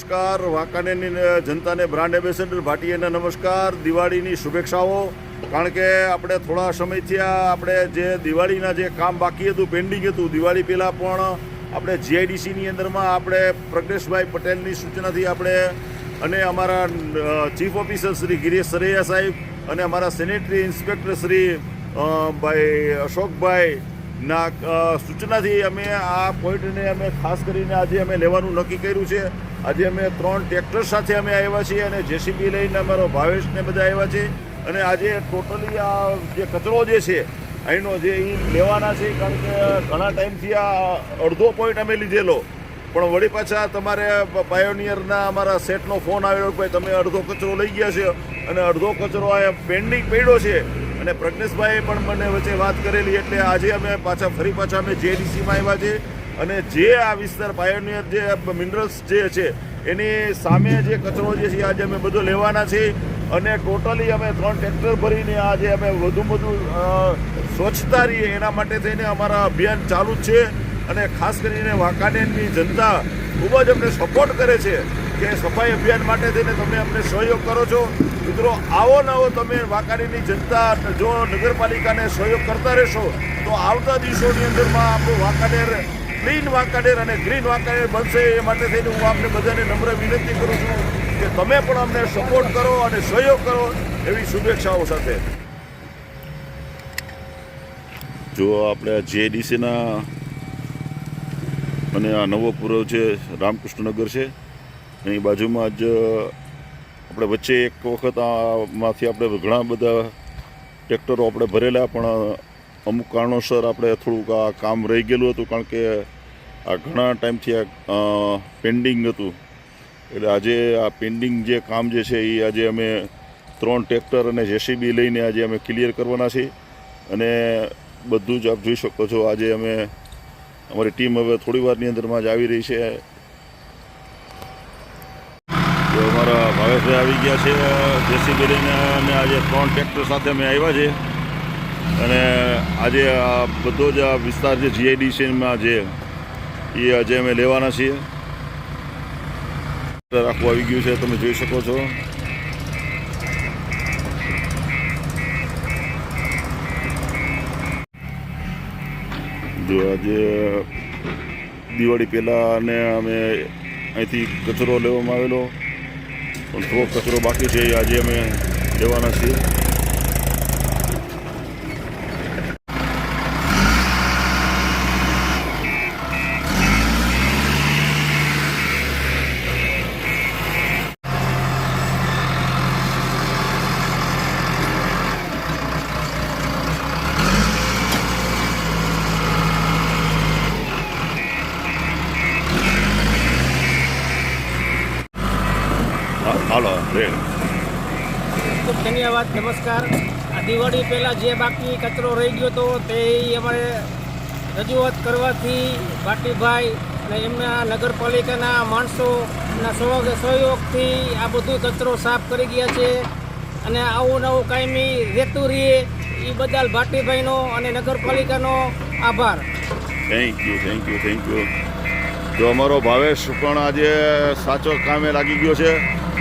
નમસ્કાર, વાંકાનેરની જનતાને brand ambassador ભાટીયાના નમસ્કાર, દિવાળીની શુભેચ્છાઓ. કારણ કે આપણે થોડા સમયથી આ આપણે જે દિવાળીના જે કામ બાકી હતું પેન્ડિંગ હતું, દિવાળી પહેલાં પણ આપણે જીઆઈડીસીની અંદરમાં આપણે પ્રજ્ઞેશભાઈ પટેલની સૂચનાથી આપણે અને અમારા ચીફ ઓફિસર શ્રી ગિરીશ સરૈયા સાહેબ અને અમારા સેનેટરી ઇન્સ્પેક્ટર શ્રી ભાઈ અશોકભાઈ ના સૂચનાથી અમે આ પોઈન્ટને અમે ખાસ કરીને આજે અમે લેવાનું નક્કી કર્યું છે. આજે અમે ત્રણ ટ્રેક્ટર સાથે અમે આવ્યા છીએ અને જેસીબી લઈને અમારો ભાવેશને બધા આવ્યા છે. અને આજે ટોટલી આ જે કચરો જે છે, અહીંનો જે એ લેવાના છે, કારણ કે ઘણા ટાઈમથી આ અડધો પોઈન્ટ અમે લીધેલો. પણ વળી પાછા તમારે પાયોનિયરના અમારા સેટનો ફોન આવ્યો ભાઈ તમે અડધો કચરો લઈ ગયા છે. અને અડધો કચરો આ પેન્ડિંગ પડ્યો છે. અને પ્રજ્ઞેશભાઈએ પણ મને વચ્ચે વાત કરેલી, એટલે આજે અમે પાછા ફરી પાછા અમે જેડીસીમાં આવ્યા છે અને જે આ વિસ્તાર પાયોનિયર જે મિનરલ્સ જે છે, એની સામે જે કચરો જે છે, આજે અમે બધો લેવાના છે અને ટોટલી અમે ત્રણ ટ્રેક્ટર ભરીને આજે અમે વધુ વધુ સ્વચ્છતા રહીએ એના માટે થઈને અમારા અભિયાન ચાલુ જ છે. અને ખાસ કરીને વાંકાનેરની જનતા ખૂબ જ અમને સપોર્ટ કરે છે કે સફાઈ અભિયાન માટે થઈને તમે અમને સહયોગ કરો છો. મિત્રો, આવો નવો તમે વાંકાનેરની જનતા જો નગરપાલિકાને સહયોગ કરતા રહેશો, તો આવતા દિવસોની અંદરમાં આપણું વાંકાનેર ક્લીન વાંકાનેર અને ગ્રીન વાંકાનેર બનશે એ માટે થઈને હું આપને બધાને નમ્ર વિનંતી કરું છું કે તમે પણ અમને સપોર્ટ કરો અને સહયોગ કરો એવી શુભેચ્છાઓ સાથે. જો આપણે જેડીસીના અને આ નવો પૂર્વ છે, રામકૃષ્ણનગર છે, એની બાજુમાં જ આપણે વચ્ચે એક વખત આમાંથી આપણે ઘણા બધા ટ્રેક્ટરો આપણે ભરેલા, પણ અમુક કારણોસર આપણે થોડુંક આ કામ રહી ગયેલું હતું કારણ કે આ ઘણા ટાઈમથી આ પેન્ડિંગ હતું. એટલે આજે આ પેન્ડિંગ જે કામ જે છે એ આજે અમે ત્રણ ટ્રેક્ટર અને જેસીબી લઈને આજે અમે ક્લિયર કરવાના છીએ. અને બધું જ આપ જોઈ શકો છો, આજે અમે, અમારી ટીમ હવે થોડી વારની અંદરમાં જ આવી રહી છે. અમારા ભાવેશભાઈ આવી ગયા છે જેસીબી લઈને અને આજે ત્રણ ટ્રેક્ટર સાથે અમે આવ્યા છે અને આજે આ બધો જ આ વિસ્તાર જે જીઆઈડીસીમાં જે, એ આજે અમે લેવાના છીએ. આખું આવી ગયું છે, તમે જોઈ શકો છો. જો આજે દિવાળી પહેલાં અને અમે અહીંથી કચરો લેવામાં આવેલો. પણ થોડો કચરો બાકી છે, એ આજે અમે લેવાના છીએ હા, હાલો. રે ખૂબ ધન્યવાદ નમસ્કાર. આ દિવાળી પહેલાં જે બાકી કચરો રહી ગયો હતો તે અમારે રજૂઆત કરવાથી ભાટીભાઈ અને એમના નગરપાલિકાના માણસોના સહયોગ સહયોગથી આ બધું કચરો સાફ કરી ગયા છે અને આવું નવું કાયમી રહેતું રહીએ. એ બદલ ભાટીભાઈનો અને નગરપાલિકાનો આભાર. Thank you thank you thank you જો અમારો ભાવેશ પણ આજે સાચો કામે લાગી ગયો છે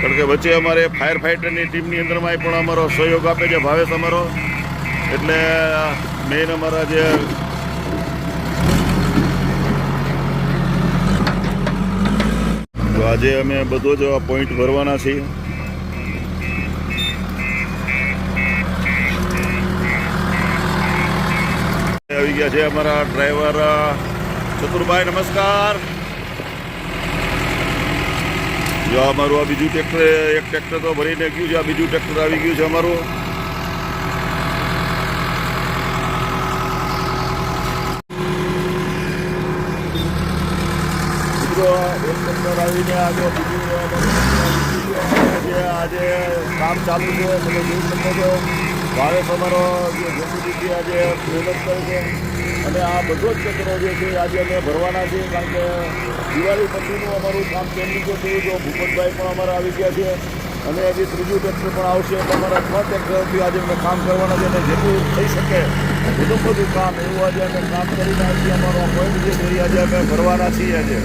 કારણ કે વચ્ચે અમારે ફાયર ફાઇટરની ટીમની અંદરમાં પણ અમારો સહયોગ આપે છે, ભાવેશ અમારો. એટલે મેઇન અમારા જે આજે અમે બધો જ પોઈન્ટ ભરવાના છીએ. આવી ગયા છે અમારા ડ્રાઈવર ચતુરભાઈ, નમસ્કાર. જો અમારું આ બીજું ટ્રેક્ટર એક ટ્રેક્ટર તો ભરીને ગયું છે, આ બીજું ટ્રેક્ટર આવી ગયું છે અમારું. આવીને આજે બીજું આજે કામ ચાલુ છે તમે ભાવેશ અમારો જે આજે મહેનત કરે છે. અને આ બધો જ કચરો જે છે આજે અમે ભરવાના છીએ, કારણ કે દિવાળી પછીનું અમારું કામ પેન્ડિંગ છે તો ભૂપતભાઈ પણ અમારા આવી ગયા છે. અને હજી ત્રીજું ટ્રેક્ટર પણ આવશે અમારા ત્રણ ટ્રેક્ટરથી આજે અમે કામ કરવાના છે અને જેટલું થઈ શકે વધુ બધું કામ એવું આજે અમે કામ કરીને આજે અમારો પોઈન્ટ જે છે એ આજે અમે ભરવાના છીએ આજે.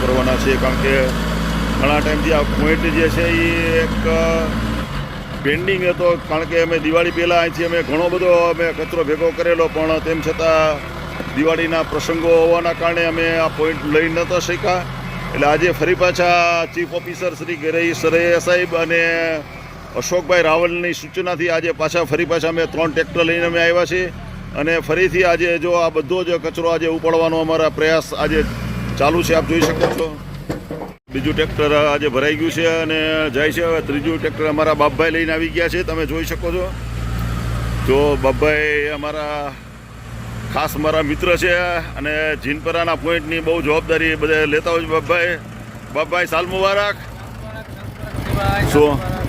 કરવાના છે, કારણ કે ઘણા ટાઈમથી આ પોઈન્ટ જે છે એ એક પેન્ડિંગ હતો, કારણ કે અમે દિવાળી પહેલાં અહીંથી અમે ઘણો બધો અમે કચરો ભેગો કરેલો, પણ તેમ છતાં દિવાળીના પ્રસંગો હોવાના કારણે અમે આ પોઈન્ટ લઈ નહોતા શક્યા. એટલે આજે ફરી પાછા ચીફ ઓફિસર શ્રી ગેરઈ સરૈયા સાહેબ અને અશોકભાઈ રાવલની સૂચનાથી આજે પાછા ફરી પાછા અમે ત્રણ ટ્રેક્ટર લઈને અમે આવ્યા છીએ. અને ફરીથી આજે જો આ બધો જ કચરો આજે ઉપાડવાનો અમારા પ્રયાસ આજે ચાલુ છે આપ જોઈ શકો છો. બીજું ટ્રેક્ટર આજે ભરાઈ ગયું છે અને જાય છે. હવે ત્રીજું ટ્રેક્ટર અમારા બાપભાઈ લઈને આવી ગયા છે. તમે જોઈ શકો છો. જો બાપભાઈ અમારા ખાસ મારા મિત્ર છે અને જીનપરાના પોઈન્ટની બહુ જવાબદારી બધા લેતા હોય છે બાપભાઈ. બાપભાઈ સાલ મુબારક. શું?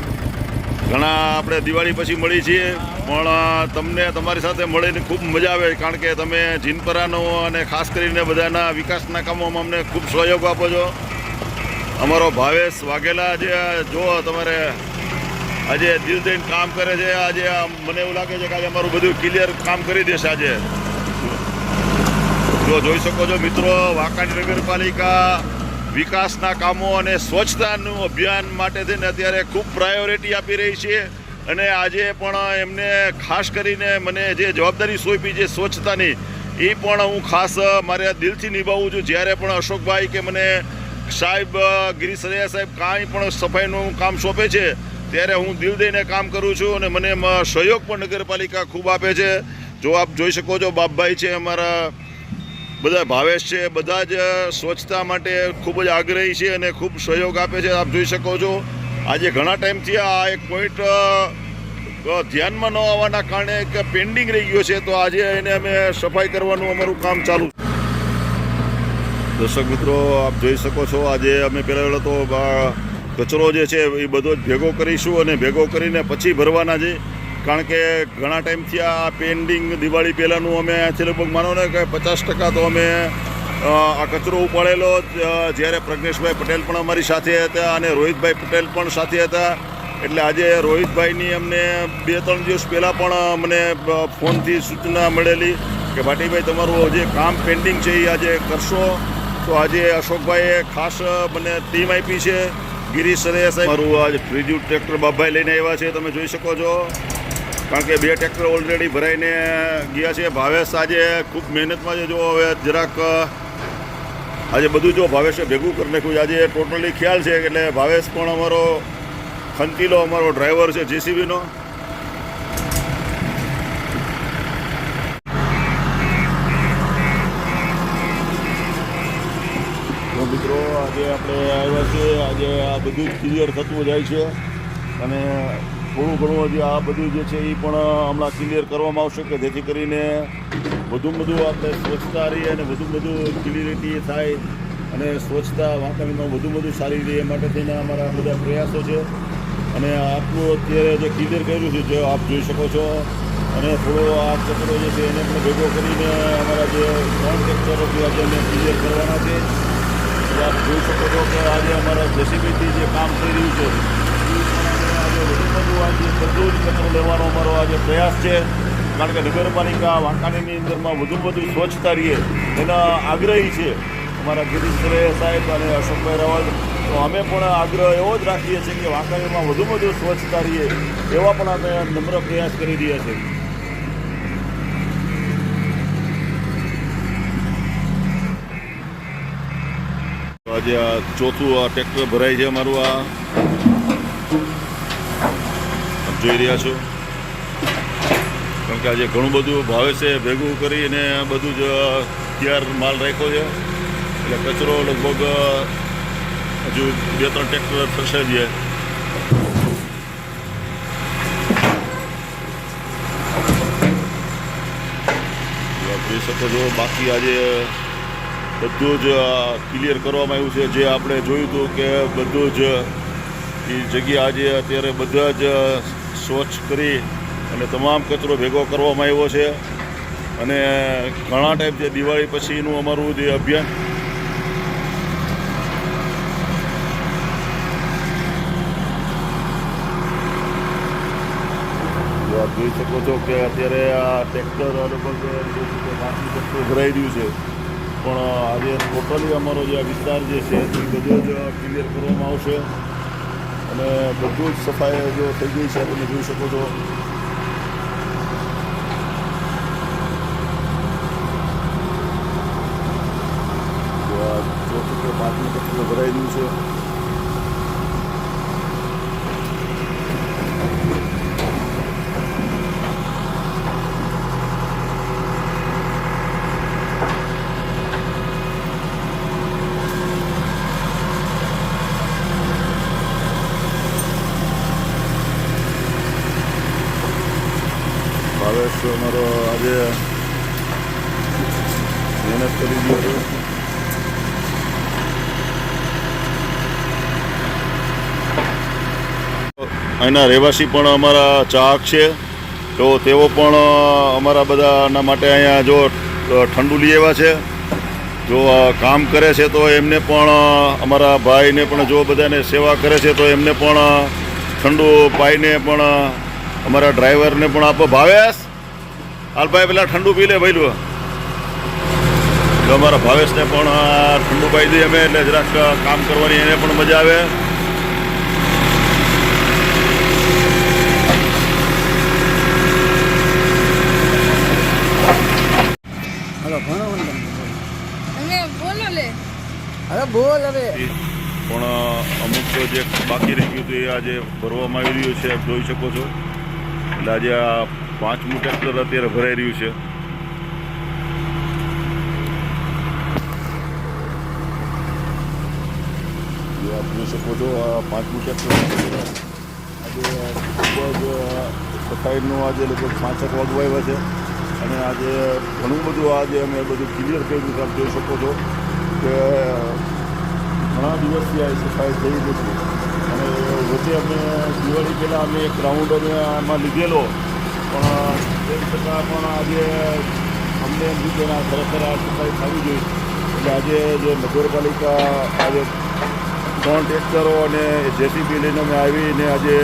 ઘણા આપણે દિવાળી પછી મળી છીએ, પણ તમને તમારી સાથે મળીને ખૂબ મજા આવે, કારણ કે તમે જીનપરાનો અને ખાસ કરીને બધાના વિકાસના કામોમાં અમને ખૂબ સહયોગ આપો છો. અમારો ભાવેશ વાઘેલા જે જો તમારે, આજે દિલ દઈને કામ કરે છે, આજે મને એવું લાગે છે કે આજે અમારું બધું ક્લિયર કામ કરી દેશે આજે. જો, જોઈ શકો છો મિત્રો વાંકાણી નગરપાલિકા વિકાસના કામો અને સ્વચ્છતાનું અભિયાન માટે થઈને અત્યારે ખૂબ પ્રાયોરિટી આપી રહી છે. અને આજે પણ એમને ખાસ કરીને મને જે જવાબદારી સોંપી છે સ્વચ્છતાની, એ પણ હું ખાસ મારે દિલથી નિભાવું છું. જ્યારે પણ અશોકભાઈ કે મને સાહેબ ગિરીશ સરૈયા સાહેબ કાંઈ પણ સફાઈનું કામ સોંપે છે, ત્યારે હું દિલ દઈને કામ કરું છું અને મને સહયોગ પણ નગરપાલિકા ખૂબ આપે છે. જો આપ જોઈ શકો છો, બાપભાઈ છે અમારા બધા ભાવેશ છે, બધા જ સ્વચ્છતા માટે ખૂબ જ આગ્રહી છે અને ખૂબ સહયોગ આપે છે. આપ જોઈ શકો છો, આજે ઘણા ટાઈમથી આ એક પોઈન્ટ ધ્યાનમાં ન આવવાના કારણે એક પેન્ડિંગ રહી ગયો છે. તો આજે એને અમે સફાઈ કરવાનું અમારું કામ ચાલુ દર્શક મિત્રો, આપ જોઈ શકો છો, આજે અમે પહેલાં તો કચરો જે છે એ બધો જ ભેગો કરીશું અને ભેગો કરીને પછી ભરવાના છે. કારણ કે ઘણા ટાઈમથી આ પેન્ડિંગ દિવાળી પહેલાંનું અમે છે લગભગ માનો ને કે પચાસ ટકા તો અમે આ કચરો ઉપાડેલો જ્યારે પ્રજ્ઞેશભાઈ પટેલ પણ અમારી સાથે હતા અને રોહિતભાઈ પટેલ પણ સાથે હતા. એટલે આજે રોહિતભાઈની અમને બે ત્રણ દિવસ પહેલાં પણ મને ફોનથી સૂચના મળેલી કે ભાટીભાઈ તમારું જે કામ પેન્ડિંગ છે એ આજે કરશો. તો આજે અશોકભાઈએ ખાસ મને ટીમ આપી છે. ગિરીશ સરૈયા સાહેબ, મારું આજે ત્રીજું ટ્રેક્ટર બાબાઈ લઈને આવ્યા છે. તમે જોઈ શકો છો. કારણ કે બે ટ્રેક્ટર ઓલરેડી ભરાઈને ગયા છે. ભાવેશ આજે ખૂબ મહેનતમાં છે. જો હવે જરાક આજે બધું જો ભાવેશે ભેગું કરી નાખ્યું આજે ટોટલી ખ્યાલ છે એટલે ભાવેશ પણ અમારો ખંતીલો અમારો ડ્રાઈવર છે જેસીબીનો મિત્રો, આજે આપણે આવ્યા છીએ. આજે આ બધું ક્લિયર થતું જાય છે. અને થોડું ઘણું હજી આ બધું જે છે એ પણ હમણાં ક્લિયર કરવામાં આવશે કે જેથી કરીને વધુ બધું આપણે સ્વચ્છતા રહીએ અને વધુ બધું ક્લિયરિટી થાય અને સ્વચ્છતા વાતાવરણમાં વધુ બધું સારી રહે માટે થઈને અમારા બધા પ્રયાસો છે. અને આટલું અત્યારે જે ક્લિયર કર્યું છે, જે આપ જોઈ શકો છો. અને થોડો આ કચરો જે છે એને પણ ભેગો કરીને અમારા જે ત્રણ કચરો છે, આજે અમે ક્લિયર કરવાના છે. આપ જોઈ શકો છો કે આજે અમારા જેસીબીથી જે કામ થઈ રહ્યું છે વધુ બધું આજે બધું જ કચરો લેવાનો અમારો આજે પ્રયાસ છે કારણ કે નગરપાલિકા વાંકાણીની અંદરમાં વધુ બધું સ્વચ્છતા રહીએ એના આગ્રહી છે અમારા ગિરીશ સરૈયા સાહેબ અને અશોકભાઈ રાવલ તો અમે પણ આગ્રહ એવો જ રાખીએ છીએ કે વાંકાણીમાં વધુ વધુ સ્વચ્છતા રહીએ એવા પણ અમે નમ્ર પ્રયાસ કરી રહ્યા છીએ આજે આ ચોથું આ ટ્રેક્ટર ભરાય છે અમારું આ. જોઈ રહ્યા છો. કારણ કે આજે ઘણું બધું ભાવે છે, ભેગું કરીને બધું જ તૈયાર માલ રાખ્યો છે. એટલે કચરો લગભગ હજુ બે ત્રણ ટ્રેક્ટર થશે જ. જોઈ શકો છો, બાકી આજે બધું જ ક્લિયર કરવામાં આવ્યું છે. જે આપણે જોયું હતું કે બધું જ એ જગ્યા આજે અત્યારે બધા જ સ્વચ્છ કરી અને તમામ કચરો ભેગો કરવામાં આવ્યો છે. અને ઘણા ટાઈપ છે દિવાળી પછીનું અમારું જે અભિયાન જો જોઈ શકો છો કે અત્યારે આ ટ્રેક્ટર લગભગ જે બાકી ભરાઈ રહ્યું છે. પણ આજે ટોટલી અમારો જે આ વિસ્તાર જે છે તે બધો જ ક્લિયર કરવામાં આવશે. અને બધું જ સફાઈ જો થઈ ગઈ છે તમે જોઈ શકો છો તો આ ચોથું કે પાંચમું ટક્કર ભરાઈ રહ્યું છે ભાવેશ અમારો આજે મહેનત કરી રહ્યો અહીંના રહેવાસી પણ અમારા ચાહક છે. તો તેઓ પણ અમારા બધાના માટે અહીંયા જો ઠંડુ લઈ આવ્યા છે. જો કામ કરે છે તો એમને પણ અમારા ભાઈને પણ જો બધાને સેવા કરે છે તો એમને પણ ઠંડુ પાઈને પણ અમારા ડ્રાઈવરને પણ આપો ભાવેશ. હાલ ભાઈ, પેલા ઠંડુ પી લે ભઈલું જો અમારા ભાવેશને પણ આ ઠંડુ પાઈ દઈએ અમે એટલે જરાક કામ કરવાની એને પણ મજા આવે. પણ અમુક તો જે બાકી રહી ગયું હતું એ આજે ભરવામાં આવી રહ્યું છે આપ જોઈ શકો છો. એટલે આજે આ પાંચમું ટ્રેક્ટર અત્યારે ભરાઈ રહ્યું છે. જોઈ શકો છો, આ પાંચમું ટ્રેક્ટર આજે ખૂબ જ સફાઈનું આજે લગભગ પાંચક વાગુ આવ્યા છે. અને આજે ઘણું બધું આજે અમે બધું ક્લિયર કર્યું આપ જોઈ શકો છો કે ઘણા દિવસથી આ સફાઈ થઈ નથી અને વચ્ચે અમે દિવાળી પહેલાં અમે એક રાઉન્ડ અમે આમાં લીધેલો. પણ તેમ છતાં પણ આજે અમને એમ થયું કે ખરેખર આ સફાઈ થવી જોઈએ. એટલે આજે જે નગરપાલિકા આજે ત્રણ ટ્રેક્ટરો અને જેસીબી લઈને અમે આવીને આજે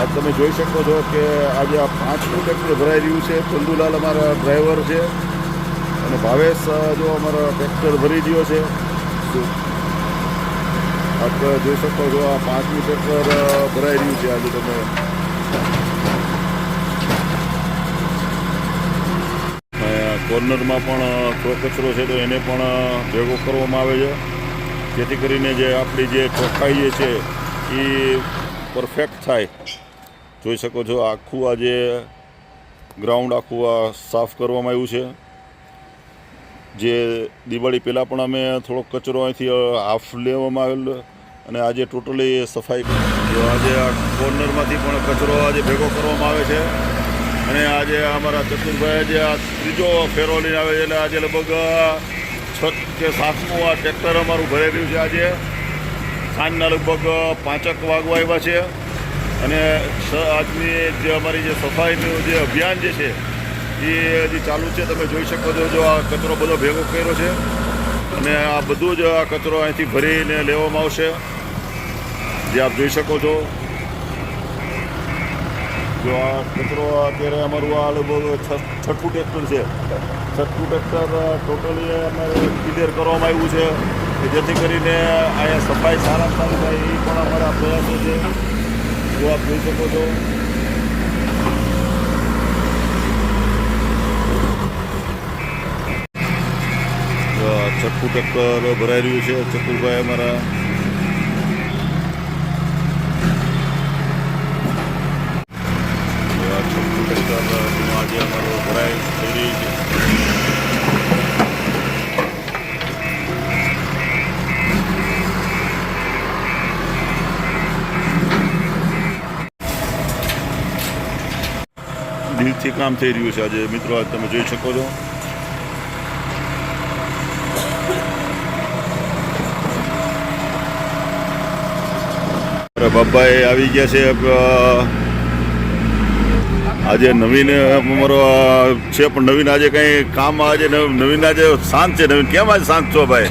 આ તમે જોઈ શકો છો કે આજે આ પાંચમું ટ્રેક્ટર ભરાઈ રહ્યું છે. ચંદુલાલ અમારા ડ્રાઈવર છે અને ભાવેશ જો અમારો ટ્રેક્ટર ભરી ગયો છે. આપ જોઈ શકો છો આ પાંચમું ટ્રેક્ટર ભરાઈ રહ્યું છે આજે તમે. કોર્નરમાં પણ કચરો છે તો એને પણ ભેગો કરવામાં આવે છે. જેથી કરીને જે આપણી જે ચોખ્ખાઈ છે, એ પરફેક્ટ થાય. જોઈ શકો છો, આખું આજે ગ્રાઉન્ડ આખું આ સાફ કરવામાં આવ્યું છે. જે દિવાળી પહેલાં પણ અમે થોડોક કચરો અહીંથી હાફ લેવામાં આવેલો અને આજે ટોટલી સફાઈ જો આજે આ કોર્નરમાંથી પણ કચરો આજે ભેગો કરવામાં આવે છે અને આજે અમારા ચતુરભાઈ જે આ ત્રીજો ફેરો લઈને આવે છે, એટલે આજે લગભગ કે સાતમું આ ટ્રેક્ટર અમારું ભરાઈ છે આજે. સાંજના લગભગ પાંચક વાગવા આવ્યા છે. અને આજની જે અમારી જે સફાઈનું જે અભિયાન જે છે, એ હજી ચાલુ છે. તમે જોઈ શકો છો જો આ કચરો બધો ભેગો કર્યો છે. અને આ બધું જ આ કચરો અહીંથી ભરીને લેવામાં આવશે. જે આપ જોઈ શકો છો. જો આ કચરો અત્યારે અમારું આ લગભગ છઠ્ઠું ટ્રેક્ટર છે. છઠ્ઠું ટ્રેક્ટર ટોટલી અમારે ક્લિયર કરવામાં આવ્યું છે કે જેથી કરીને અહીંયા સફાઈ સારા સારી થાય એ પણ અમારા પ્રયાસો છે. જો આપ જોઈ શકો છો. છઠ્ઠું ટ્રેક્ટર ભરાઈ રહ્યું છે. ચતુરભાઈ અમારા જો ટ્રેક્ટર આજે અમારો ભરાઈ થઈ રહી છે દિલથી કામ થઈ રહ્યું છે આજે. મિત્રો, આજ તમે જોઈ શકો છો. બાબાએ આવી ગયા છે આજે નવીન અમારો છે પણ નવીન આજે કંઈ કામ આજે નવીન આજે શાંત છે. નવીન કેમ આજે શાંત છો ભાઈ?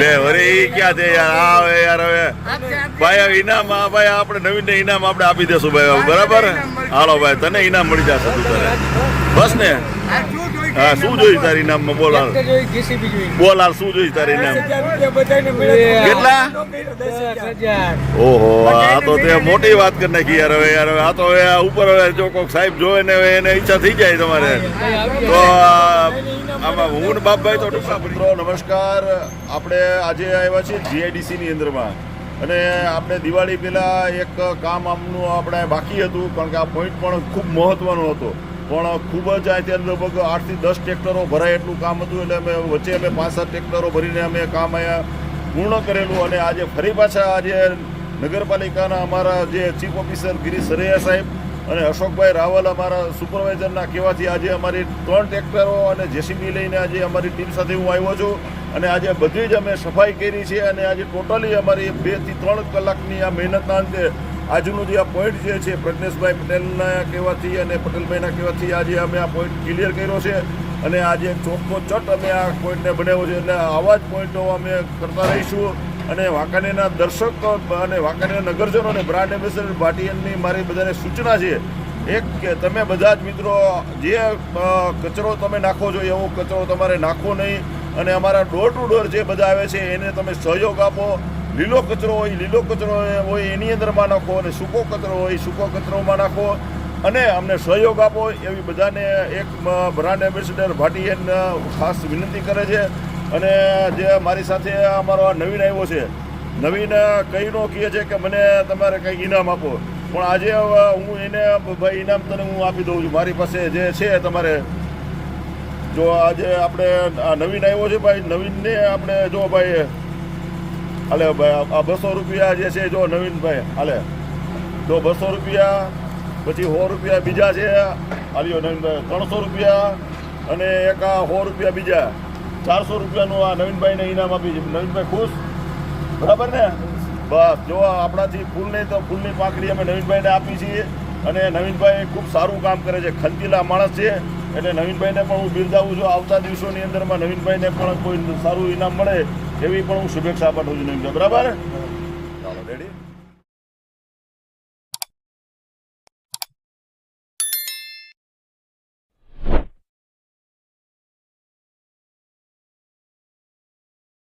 લે અરે એ ક્યાં છે યાર? આ હવે યાર હવે. ભાઈ હવે ઇનામ ભાઈ આપણે નવીનને ઇનામ આપણે આપી દેશું ભાઈ બરાબર? હાલો ભાઈ તને ઇનામ મળી જશે તું તારે બસ ને? હા શું જોઈશ તારી નામમાં બોલ હાલ બોલ હાલ શું જોઈશ તારી નામ? કેટલા? ઓહો આ તો તે મોટી વાત કરી નાખી યાર હવે યાર આ તો હવે આ ઉપર હવે જો કોક સાહેબ જોવે ને હવે એને ઈચ્છા થઈ જાય તમારે. તો આમાં હું ને બાપભાઈ તો ટૂંકા મિત્રો નમસ્કાર. આપણે આજે આવ્યા છીએ જીઆઈડીસી ની અંદરમાં. અને આપણે દિવાળી પહેલાં એક કામ આમનું આપણે બાકી હતું કારણ કે આ પોઈન્ટ પણ ખૂબ મહત્ત્વનો હતો. પણ ખૂબ જ અત્યારે લગભગ આઠથી દસ ટ્રેક્ટરો ભરાય એટલું કામ હતું એટલે અમે વચ્ચે અમે પાંચ સાત ટ્રેક્ટરો ભરીને અમે કામ અહીંયા પૂર્ણ કરેલું અને આજે ફરી પાછા આજે નગરપાલિકાના અમારા જે ચીફ ઓફિસર ગિરીશ સરૈયા સાહેબ અને અશોકભાઈ રાવલ અમારા સુપરવાઇઝરના કહેવાથી આજે અમારી ત્રણ ટ્રેક્ટરો અને જેસીબી લઈને આજે અમારી ટીમ સાથે હું આવ્યો છું અને આજે બધી જ અમે સફાઈ કરી છે અને આજે ટોટલી અમારી બેથી ત્રણ કલાકની આ મહેનતના અંતે આજનું જે આ પોઈન્ટ જે છે, પ્રજ્ઞેશભાઈ પટેલના કહેવાથી અને પટેલભાઈના કહેવાથી આજે અમે આ પોઈન્ટ ક્લિયર કર્યો છે. અને આજે ચોખ્ખો ચટ અમે આ પોઈન્ટને બનાવ્યો છે. એટલે આવા જ પોઈન્ટો અમે કરતા રહીશું. અને વાંકાનેરના દર્શક અને વાંકાનેરના નગરજનો અને બ્રાન્ડ એમ્બેસેડર ભાટિયનની મારી બધાને સૂચના છે. એક કે તમે બધા જ મિત્રો જે કચરો તમે નાખો છો એવો કચરો તમારે નાખવો નહીં. અને અમારા ડોર ટુ ડોર જે બધા આવે છે, એને તમે સહયોગ આપો. લીલો કચરો હોય, લીલો કચરો હોય, એની અંદરમાં નાખો અને સૂકો કચરો હોય, સૂકો કચરોમાં નાખો અને અમને સહયોગ આપો એવી બધાને એક બ્રાન્ડ એમ્બેસેડર ભાટીએન ખાસ વિનંતી કરે છે. અને જે મારી સાથે અમારો આ નવીન આવ્યો છે, નવીન કહીનો કહે છે કે મને તમારે કંઈક ઇનામ આપો. પણ આજે હું એને, ભાઈ, ઇનામ તને હું આપી દઉં છું. મારી પાસે જે છે તમારે, જો આજે આપણે નવીન આવ્યો છે, ભાઈ, નવીનને આપણે, જો ભાઈ ભાઈ, આ બસો રૂપિયા જે છે જો નવીનભાઈ હાલે જો બસો રૂપિયા, પછી સો રૂપિયા બીજા છે. હાલ્યો નવીનભાઈ, ત્રણસો રૂપિયા અને એક આ સો રૂપિયા બીજા. ચારસો રૂપિયાનું આ નવીનભાઈને ઇનામ આપી છે. નવીનભાઈ ખુશ? બરાબર ને? બસ, જો આપણાથી ફૂલ નહીં તો ફૂલની પાંખડી અમે નવીનભાઈને આપી છીએ. અને નવીનભાઈ ખૂબ સારું કામ કરે છે. ખંતીલા માણસ છે. એટલે નવીનભાઈને પણ હું બિરદાવું છું. આવતા દિવસોની અંદરમાં નવીનભાઈને પણ કોઈ સારું ઇનામ મળે. એવી પણ હું શુભેચ્છા પાઠવું છું બરાબર? ચાલો રેડી